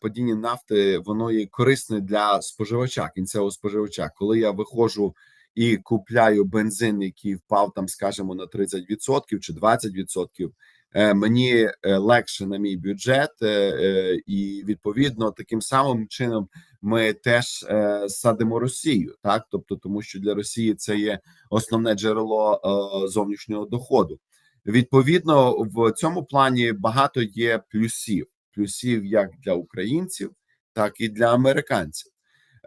падіння нафти воно є корисне для споживача, кінцевого споживача. Коли я виходжу і купляю бензин, який впав там, скажімо, на 30% чи 20%, е, мені е, легше на мій бюджет, е, і відповідно таким самим чином ми теж садимо Росію, так тобто, тому що для Росії це є основне джерело зовнішнього доходу. Відповідно, в цьому плані багато є плюсів, плюсів як для українців, так і для американців.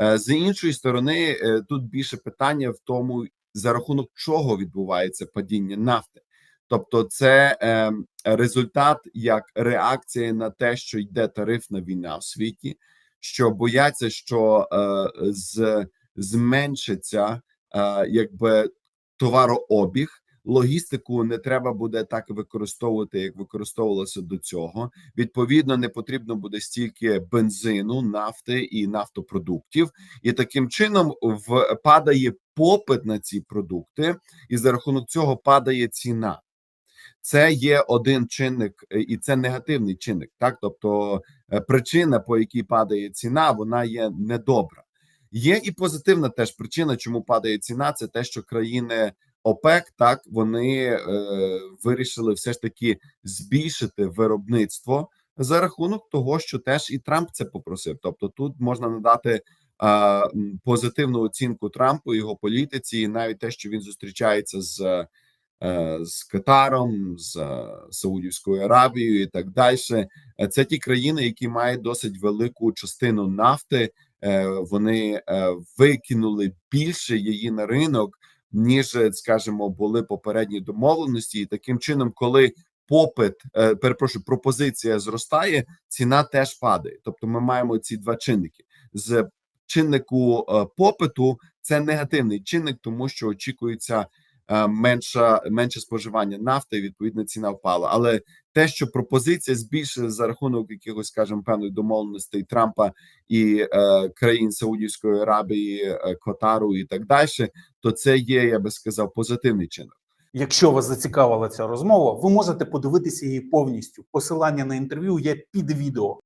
Е, З іншої сторони, е, тут більше питання в тому, за рахунок чого відбувається падіння нафти. Тобто, це е, результат як реакція на те, що йде тарифна війна в світі, що бояться, що е, зменшиться якби товарообіг. Логістику не треба буде так використовувати, як використовувалося до цього. Відповідно, не потрібно буде стільки бензину, нафти і нафтопродуктів, і таким чином падає попит на ці продукти, і за рахунок цього падає ціна. Це є один чинник, е, і це негативний чинник. Так, тобто е, причина, по якій падає ціна, вона є недобра. Є і позитивна теж причина, чому падає ціна. Це те, що країни ОПЕК так вони е, вирішили все ж таки збільшити виробництво за рахунок того, що теж і Трамп це попросив. Тобто, тут можна надати е, позитивну оцінку Трампу його політиці, і навіть те, що він зустрічається з. е, З Катаром, з е, Саудівською Аравією і так далі. Е, Це ті країни, які мають досить велику частину нафти. Е, Вони викинули більше її на ринок, ніж, е, скажімо, були попередні домовленості, і таким чином, коли попит, е, перепрошую, пропозиція зростає, ціна теж падає. Тобто, ми маємо ці два чинники з чиннику е, попиту. Це негативний чинник, тому що очікується е, менше, менше споживання нафти, відповідно ціна впала. Але те, що пропозиція збільшилася за рахунок якихось, скажімо, певних домовленостей Трампа і е, країн Саудівської Аравії, е, Катару і так далі, то це є, я би сказав, позитивний чинок. Якщо вас зацікавила ця розмова, ви можете подивитися її повністю. Посилання на інтерв'ю є під відео.